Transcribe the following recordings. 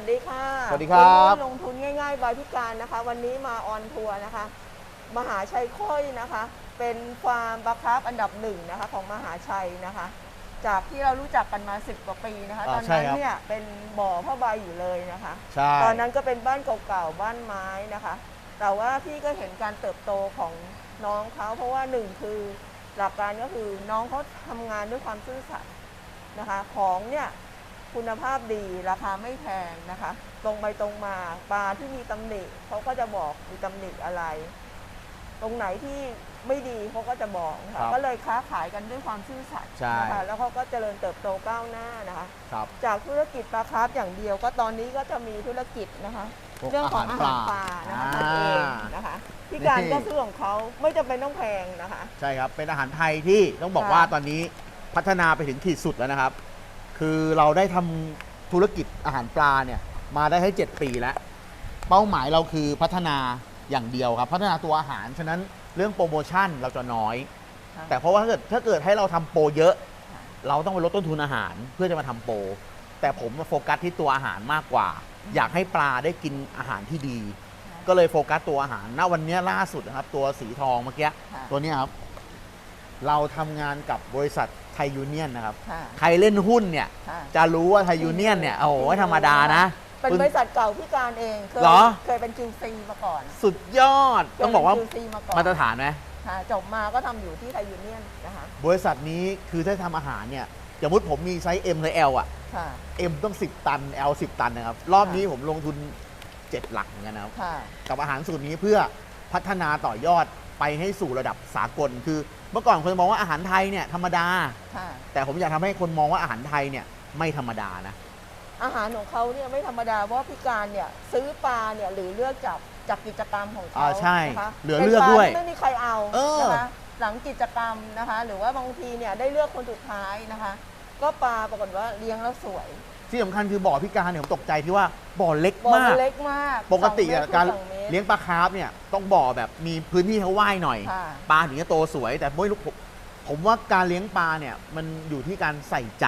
วัสดีค่ะสวัสดีครับณผู้ลงทุนง่ายๆบายพิการนะคะ วันนี้มาออนทัวร์นะคะ มหาชัยค่อยนะคะ เป็นฟาร์มปลาคาร์ฟอันดับหนึ่งนะคะของมหาชัยนะคะ จากที่เรารู้จักกันมา 10 กว่าปีนะคะอ่าตอนใช่นั้นครับ เนี่ยเป็นบ่อผ้าใบอยู่เลยนะคะ ใช่ ตอนนั้นก็เป็นบ้านเก่าๆบ้านไม้นะคะ แต่ว่าพี่ก็เห็นการเติบโตของน้องเขาเพราะว่าหนึ่งคือหลักการก็คือน้องเขาทำงานด้วยความซื่อสัตย์นะคะ ของเนี่ย คุณภาพดีราคาไม่แพงนะคะ ตรงไปตรงมาปลาที่มีตำหนิเขาก็จะบอกมีตำหนิอะไร ตรงไหนที่ไม่ดีเขาก็จะบอกนะครัคะบก็เลยค้าขายกันด้วยความซื่อสัตย์ใช่นะคะแล้วเขาก็เจริญเติบโตก้าวหน้านะคะครับจากธุรกิจปลาคาร์ฟอย่างเดียว ก็ตอนนี้ก็จะมีธุรกิจนะคะพวกเรื่องของอาหารปลานะคะทำเองนะคะที่การก็ซื้อของเขาไม่จำเป็นต้องแพงนะคะ ใช่ครับเป็นอาหารไทยที่ต้องบอกค่ะว่าตอนนี้พัฒนาไปถึงขีดสุดแล้วนะครับ คือเราได้ทำธุรกิจอาหารปลาเนี่ยมาได้ให้7ปีแล้ว เป้าหมายเราคือพัฒนาอย่างเดียวครับ พัฒนาตัวอาหาร ฉะนั้นเรื่องโปรโมชั่นเราจะน้อย ค่ะ แต่เพราะว่าถ้าเกิดถ้าเกิดให้เราทำโปรเยอะค่ะเราต้องไปลดต้นทุนอาหารเพื่อจะมาทำโปรแต่ผมมาโฟกัสที่ตัวอาหารมากกว่า อยากให้ปลาได้กินอาหารที่ดี ก็เลยโฟกัสตัวอาหารณวันเนี้ยล่าสุดนะครับ ตัวสีทองเมื่อกี้ค่ะ ตัวเนี้ยครับ เราทำงานกับบริษัทไทยยูเนียนนะครับ ค่ะใครเล่นหุ้นเนี่ย ค่ะ จะรู้ว่าไทยยูเนียนเนี่ยโอ้โหไม่ธรรมดานะ เป็นบริษัทเก่าพี่การเองเคยเหรอ เคยเป็น QC มาก่อนสุดยอดต้องบอกว่าเคยเป็น QC มาก่อนมาตรฐานไหมค่ะจบมาก็ทำอยู่ที่ไทยยูเนียนนะคะบริษัทนี้คือถ้าทำอาหารเนี่ยสมมติผมมีไซส์ M และ L อะ ค่ะ M ต้อง 10 ตัน L 10 ตันนะครับ รอบนี้ผมลงทุน 7 หลักเหมือนกันนะครับ ค่ะ กับอาหารสูตรนี้เพื่อพัฒนาต่อยอด ไปให้สู่ระดับสากล คือ เมื่อก่อนคนมองว่าอาหารไทยเนี่ยธรรมดา ค่ะ แต่ผมอยากทำให้คนมองว่าอาหารไทยเนี่ยไม่ธรรมดานะ อาหารของเขาเนี่ยไม่ธรรมดาเพราะว่าพี่การเนี่ยซื้อปลาเนี่ยหรือเลือกจากจากกิจกรรมของเขาอ่าใช่นะคะเหลือเลือกด้วยป็นปาที่ไม่มีใครเอาเออ นะคะหลังกิจกรรมนะคะ หรือว่าบางทีเนี่ยได้เลือกคนสุดท้ายนะคะ ก็ปลาปรากฏว่าเลี้ยงแล้วสวย ที่สำคัญคือบ่อพิการเนี่ยผมตกใจที่ว่า บ่อเล็กบ่อมากเล็กมากปกติสองอะเมตการสองมตเลี้ยงปลาคาร์ฟเนี่ยต้องบ่อแบบมีพื้นที่ให้ว่ายหน่อย ค่ะ ปลาถึงจะโตสวย แต่ไม่รู้ผมผมว่าการเลี้ยงปลาเนี่ยมันอยู่ที่การใส่ใจ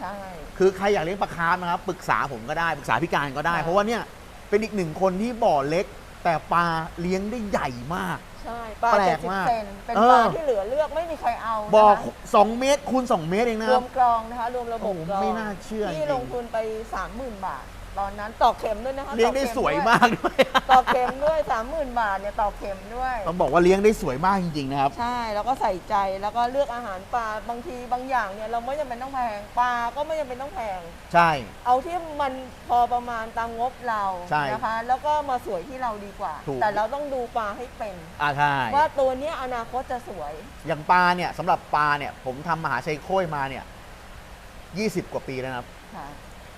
ใช่ คือใครอยากเลี้ยงปลาคาร์ฟนะครับปรึกษาผมก็ได้ปรึกษาพิการก็ได้ ค่ะ เพราะว่าเนี่ยเป็นอีกหนึ่งคนที่บ่อเล็ก แต่ปลาเลี้ยงได้ใหญ่มาก ใช่ปลาแปลเจ็ดกสิบมากเซนเป็นเออ ปลาที่เหลือเลือกไม่มีใครเอาบ่อนะคะสองเมตรคูณ2เมตรเองนะรควรับมกรองนะคะรวมระบบโอ้โหกรองไม่น่าเชื่อที่จริงลงทุนไป 30,000 บาท ตอนนั้นต่อเข็มด้วยนะคะเลี้ยงได้ต่อข็สวยด้มากด้วยต่อเข็มด้วย30,000บาทเนี่ยต่อเข็มด้วย ต้องบอกว่าเลี้ยงได้สวยมากจริงๆนะครับ ใช่แล้วก็ใส่ใจแล้วก็เลือกอาหารปลาบางทีบางอย่างเนี่ยเราไม่จำเป็นต้องแพงปลาก็ไม่จำเป็นต้องแพงใช่ เอาที่มันพอประมาณตามงบเราใช่นะคะ แล้วก็มาสวยที่เราดีกว่า ถูก แต่เราต้องดูปลาให้เป็น อ่าใช่ว่าตัวเนี้ยอนาคตจะสวย อย่างปลาเนี่ยสำหรับปลาเนี่ย ผมทำมหาชัยโค้ยมาเนี่ย 20 กว่าปีแล้วนะครับ ค่ะ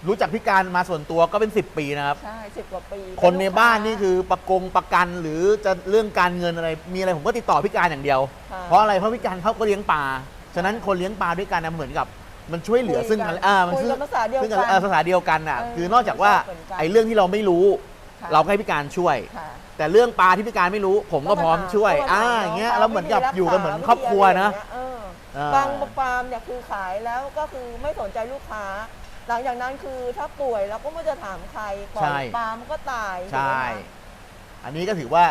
รู้จักพิการมาส่วนตัวก็เป็น 10 ปีนะครับ ใช่สิบกว่าปีคนในเป็ลูกบ้านค้นี่คือประกงประกันหรือจะเรื่องการเงินอะไร มีอะไรผมก็ติดต่อพิการอย่างเดียว ค่เพราะอะไรเพราะพิการเขาก็เลี้ยงปลาฉะนั้นคนเลี้ยงปลาด้วยกันนะเหมือนกับ มันช่วยเหลือซึ่งกันอ่ามันคุยซึ่งกันภาษาเดียวซึ่งกักันนเออภาษาเดียวกันอะเออคือนอกจากว่าเหมือนกัน ไอ้เรื่องที่เราไม่รู้ ค่ะเราก็ให้พิการช่วย ค่ะ แต่เรื่องปลาที่พิการไม่รู้ผมก็พร้อมช่วยก็มอ่าถมอย่างเงี้ยน้เราเหมือนกับอยู่กันเหมือนครอบครัวนะ เอออ่าบางฟาร์มเนี่ยคือขายแล้วก็คือไม่สนใจลูกค้า หลังจากนั้นคือถ้าป่วยเราก็ไม่จะถามใครปล่อยปลามันก็ตายใช่ ถูกไหมคะ อันนี้ก็ถือว่า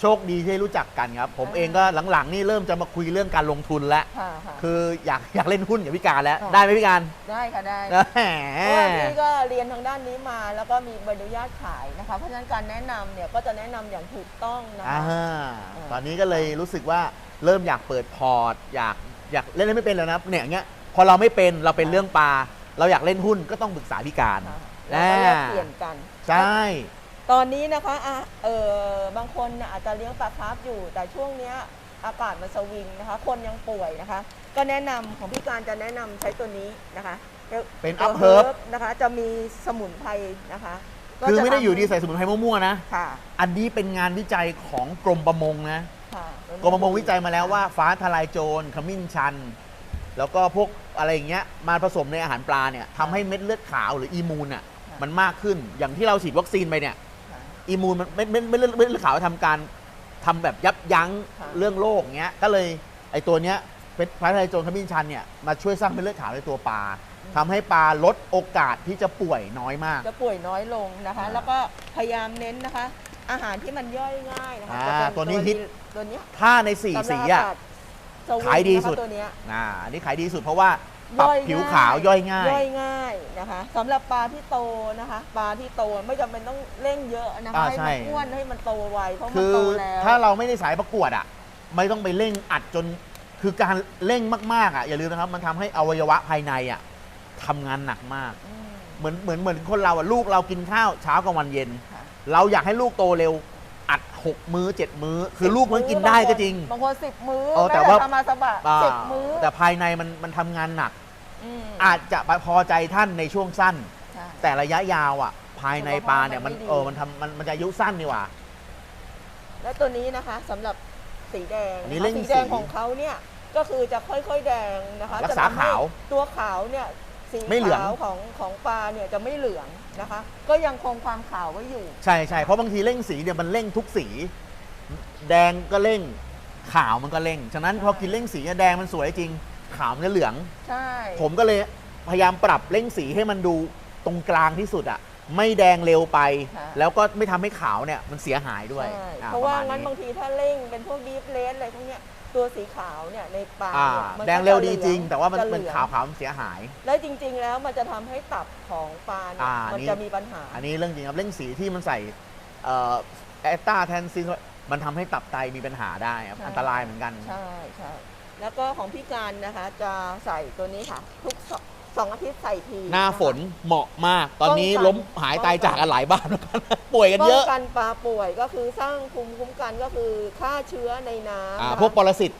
โชคดีที่ได้รู้จักกันครับ ผมอ่า เองก็หลังๆ นี่เริ่มจะมาคุยเรื่องการลงทุนแล้ว ค่ะค่ะ คืออยากอยากเล่นหุ้นกับพิการแล้ว ค่ะ ได้ไหมพิการได้ค่ะได้ แหเพราะว่าพี่มก็เรียนทางด้านนี้มาแล้วก็มีใบอนุญาตขายนะคะ เพราะฉะนั้นการแนะนำเนี่ยก็จะแนะนำอย่างถูกต้องนะอ่าคะตอนนี้ก็เลยรู้สึกว่าเริ่มอยากเปิดพอร์ต อยากอยากเล่นไม่เป็นแล้วนะเนี่ยอย่างเงี้ยพอเราไม่เป็นเราเป็นเรื่องปลา เราอยากเล่นหุ้นก็ต้องปรึกษาพิการค่ะแล้วก็แลกเปลี่ยนกัน ใช่ ตอนนี้นะคะอะเออบางคนน่ะอาจจะเลี้ยงปลาคาร์ฟอยู่ แต่ช่วงเนี้ยอากาศมันสวิงนะคะ คนยังป่วยนะคะ ก็แนะนำของพี่การจะแนะนำใช้ตัวนี้นะคะเป็นตัว up herb นะคะ จะมีสมุนไพรนะคะก็คือจะไม่ได้อยู่ดีทำใส่สมุนไพรมั่วๆนะ ค่ะอันนี้เป็นงานวิจัยของกรมประมงนะ ค่ะกรมประมงวิจัยมาแล้วว่าฟ้าทลายโจรขมิ้นชัน แล้วก็พวกอะไรอย่างเงี้ยมาผสมในอาหารปลาเนี่ยทำให้เม็ดเลือดขาวหรืออีมูนอะมันมากขึ้นอย่างที่เราฉีดวัคซีนไปเนี่ยค่ะ อีมูนมันเม็ดเม็ดเม็ดเลือดเม็ดเลือดขาวทำการทำแบบยับยั้งค่ะ เรื่องโรคเงี้ยก็เลยไอตัวเนี้ยเป็นฟ้าทลายโจรขมิ้นชันเนี่ยมาช่วยสร้างเม็ดเลือดขาวในตัวปลาทำให้ปลาลดโอกาสที่จะป่วยน้อยมาก จะป่วยน้อยลงนะคะอ่าแล้วก็พยายามเน้นนะคะ อาหารที่มันย่อยง่ายนะคะอ่าจะเป็ตัวนี้ฮิต ตัวเนี้ย ถ้าในสี่สำหรับสีอะกาศ สวิงขายดีนะคะสุดตัวเนี้ย อ่าอันนี้ขายดีสุดเพราะว่าปรับย่อยผิวง่ายขาวย่อยง่าย ย่อยง่ายนะคะสำหรับปลาที่โตนะคะปลาที่โตไม่จำเป็นต้องเร่งเยอะนะคะอ่าให้ใช่ มันอ้วนให้มันโตไวเพราะมันคือโตแล้วถ้าเราไม่ได้สายประกวดอะ ไม่ต้องไปเร่งอัดจน คือการเร่งมากๆอะอย่าลืมนะครับ มันทำให้อวัยวะภายในอะทำงานหนักมาก อืม เหมือนเหมือนเหมือนคนเราอะลูกเรากินข้าวเช้ากับวันเย็น ค่ะ เราอยากให้ลูกโตเร็ว อัด 6 มื้อ 7 มื้อ คือลูกมันกินได้ก็จริง บางคนสิบมื้อเออแต่ม่ว่าธรรมาสบะอ่าสิบมื้อแต่ภายในมันมันทำงานหนัก มอาจจะพอใจท่านในช่วงสั้น ใช่ แต่ระยะยาวอะ ภายในปลาเนี่ยมันสุขภาพมันไม่ดี เออมันทำมันมันจะอายุสั้นนี่หว่า และตัวนี้นะคะสำหรับสีแดงอันนี้นะคะเร่งสีแดงสีของเขาเนี่ยก็คือจะค่อยๆแดงนะคะรักษาจะทำให้ขาว ตัวขาวเนี่ย สีไม่เหลือง ขาวของของปลาเนี่ยจะไม่เหลืองนะคะ ก็ยังคงความขาวไว้อยู่ ใช่ใช่เพราะบางทีเร่งสีเนี่ยมันเร่งทุกสี แดงก็เร่ง ขาวมันก็เร่ง ฉะนั้นใช่พอกินเร่งสีเนี่ยแดงมันสวยจริง ขาวมันจะเหลือง ใช่ผมก็เลยพยายามปรับเร่งสีให้มันดูตรงกลางที่สุดอะไม่แดงเร็วไป แล้วก็ไม่ทำให้ขาวเนี่ยมันเสียหายด้วยใช่อ่เพราะว่าปมณงั้นบางทีถ้าเร่งเป็นพวกดีฟเลสอะไรพวกเนี้ย ตัวสีขาวเนี่ยในปลาอ่าเนี่ยมันก็แดงเร็วจะดีหลือจริงแต่ว่ามันจะเหมันลืองขาวขาวมันเสียหาย และจริง ๆ แล้วมันจะทำให้ตับของปลาเนี่ยอ่ามันนี่ จะมีปัญหา อันนี้เรื่องจริงครับเร่งสีที่มันใส่เอ่อแอตตาแทนซินมันทำให้ตับไตมีปัญหาได้ครับใช่ อันตรายเหมือนกัน ใช่ใช่แล้วก็ของพี่การนะคะจะใส่ตัวนี้ค่ะ ทุกสอง สองอาทิตย์ใส่ทีหน้าฝนเหมาะมาก ตอนนี้ป้องกันล้มหายตายจากกันหลายบ้านเหมือนกันป่วยกันป้อเยงอะกันปลาป่วยก็คือสร้างภูมิคุ้มกันก็คือฆ่าเชื้อในน้ำอ่านะคะ พวกปรสิต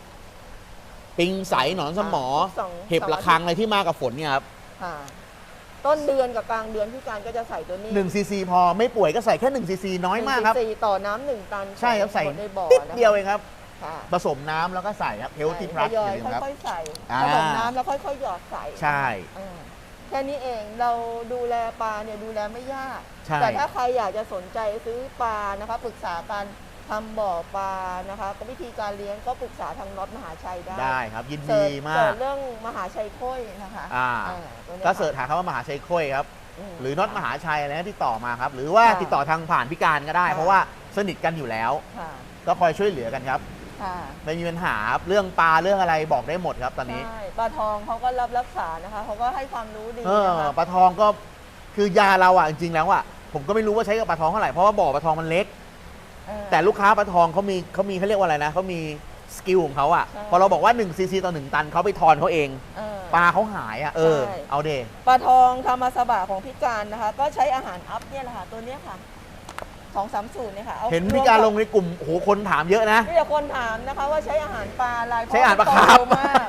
ปิงใสหนอนสมอ สอง เห็บสองระคังอะไรที่มากับฝนเนี่ยครับค่ะต้นเดือนกับกลางเดือนพี่การก็จะใส่ตัวนี้หนึ่งซีซีพอไม่ป่วยก็ใส่แค่หนึ่งซีซีน้อยมากครับ หนึ่ง cc ต่อน้ำหนึ่งตันใช่ครับใส่ในบ่อนิดนะคะ เดียวเองครับ ค่ะผสมน้ำแล้วก็ใส่ครับเฮลที่พลัสทอยอยย่าลืมครับ ค่อยๆใส่อ่า ผสมน้ำแล้วค่อยๆหยอดใส่ใช่อ่าแค่นี้เองเราดูแลปลาเนี่ยดูแลไม่ยาก ใช่ แต่ถ้าใครอยากจะสนใจซื้อปลานะคะปรึกษาการทำบ่อปลานะคะก็วิธีการเลี้ยงก็ปรึกษาทางน็อตมหาชัยได้ได้ครับ ยินเสิดีร์ชมาเสิร์กชเรื่องมหาชัยโค้ยนะคะอ่าตัวนี้ยก็เสิร์ชหาคำว่ามหาชัยค่อยครับ ม หรือน็อตมหาชัยอะไรนะติดต่อมาครับ หรือว่าค่ะติดต่อทางผ่านพิการก็ได้ ค่ะ เพราะว่าสนิทกันอยู่แล้ว ค่ะ ก็คอยช่วยเหลือกันครับ ค่ะไม่มีปัญหาครับเรื่องปลาเรื่องอะไรบอกได้หมดครับตอนนี้ ใช่ปลาทองเขาก็รับรักษานะคะเขาก็ให้ความรู้ดีเออนะคะปลาทองก็คือยาเราอะจริงๆแล้วอะผมก็ไม่รู้ว่าใช้กับปลาทองเท่าไหร่เพราะว่าบ่อปลาทองมันเล็ก เออ แต่ลูกค้าปลาทองเขามีเขามีเขาเรียกว่าอะไรนะเขามีสกิลของเขาอะใช่ พอเราบอกว่า1ซีซีต่อ1ตันเขาไปทอนเขาเอง เออ ปลาเขาหายอะเออใช่ เอาเด ปลาทองธรรมสบะของพี่การนะคะ ก็ใช้อาหารอัพเนี่ยแหละค่ะตัวเนี้ยค่ะ สองสามสูตรเนี่ยค่ะอาเห็นพี่การลงวมในกลุ่มโอ้โหคนถามเยอะนะบมีแต่คนถามนะคะว่าใช้อาหารปลาอะไรใช้อาหารปลาเพะคาร์ฟมันโตมาก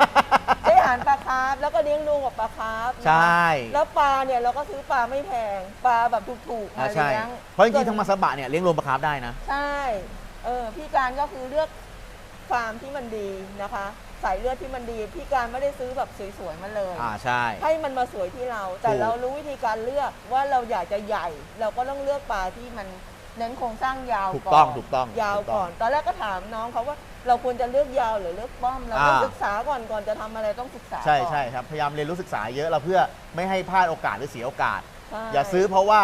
ใช้อาหารปลาคาร์ฟแล้วก็เลี้ยงดูกับปลาคาร์ฟนะคะใช่แล้วปลาเนี่ยเราก็ซื้อปลาไม่แพงปลาแบบถูกๆอ่ามาใช่ เลี้ยงเพราะจริงๆทางมาสบะเนี่ยเลี้ยงรวมปลาคาร์ฟได้นะ ใช่เออพี่การก็คือเลือกฟาร์มที่มันดีนะคะสายเลือดที่มันดี พี่การไม่ได้ซื้อแบบสวยๆมาเลย อ่าใช่ ให้มันมาสวยที่เรา แต่ถูก เรารู้วิธีการเลือกว่าเราอยากจะใหญ่ เราก็ต้องเลือกปลาที่มัน เน้นโครงสร้างยาวถูกก่อนต้องถูกต้องยาวถูต้ก่งอน ตอนแรกก็ถามน้องเขาว่าเราควรจะเลือกยาวหรือเลือกป้อมเราต้องอ่า ศึกษาก่อนก่อนจะทำอะไรต้องศึกษาใช่ก่อนใช่ครับพยายามเรียนรู้ศึกษาเยอะเราเพื่อไม่ให้พลาดโอกาสหรือเสียโอกาส ใช่อย่าซื้อเพราะว่า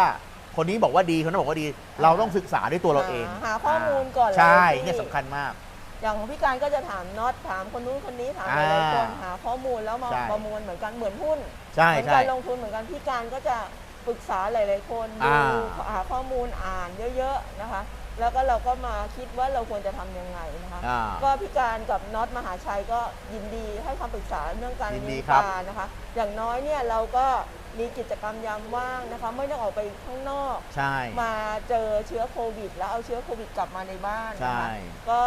คนนี้บอกว่าดีคนนั้นบอกว่าดี เราต้องศึกษาด้วยตัวเราเองหาข้อมูลก่อนเลยใช่ที่เนี่ยสำคัญมาก อย่างของพี่การก็จะถามน็อตถามคนนู้นคนนี้ถามหลายๆคนอ่าหาข้อมูลแล้วมาใช่ ประมวลเหมือนกันเหมือนหุ้นใช่เหมือนใช่ การลงทุนเหมือนกันพี่การก็จะ ปรึกษาหลาย ๆ คนดูอ่า หาข้อมูลอ่านเยอะ ๆ นะคะ แล้วก็เราก็มาคิดว่าเราควรจะทำยังไงนะคะ อ่า ก็พี่การกับน็อตมหาชัยก็ยินดีให้คำปรึกษาเรื่องการยินดีเลี้ยงครัปบลานะคะ อย่างน้อยเนี่ยเราก็มีกิจกรรมยามว่างนะคะ ไม่ต้องออกไปข้างนอก ใช่ มาเจอเชื้อโควิด แล้วเอาเชื้อโควิดกลับมาในบ้านนะคะใช่ก็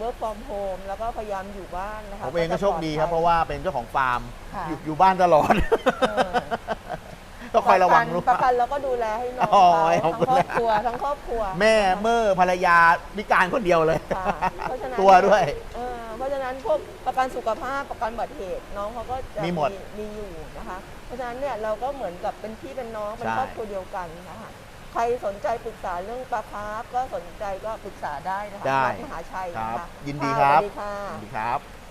work from home แล้วก็พยายามอยู่บ้านนะคะผมเองก็โชคดีครับเพราะว่าเป็นเจ้าของฟาร์ม ค่ะอยู่อยู่บ้านตลอด เออก็ คอยระวังลูก ประกันเราก็ดูแลให้น้องอ๋อเขาขอบทั้งคุณครอบครัวทั้งครอบครัวแม่เมื่อภรรยาพิการคนเดียวเลย ค่ะเพราะฉะนั้นตัวด้วย เออเพราะฉะนั้นพวกประกันสุขภาพประกันอุบัติเหตุน้องเขาก็จะมีหมดมีอยู่นะคะ เพราะฉะนั้นเนี่ยเราก็เหมือนกับเป็นพี่เป็นน้องเป็นใช่ ครอบครัวเดียวกันนะคะใครสนใจปรึกษาเรื่องปลาคาร์ฟก็สนใจก็ปรึกษาได้นะคะได้มหาชัยคนะรับคะยินดีค่ะครับสวัสดีค่ะสวัสดีครับ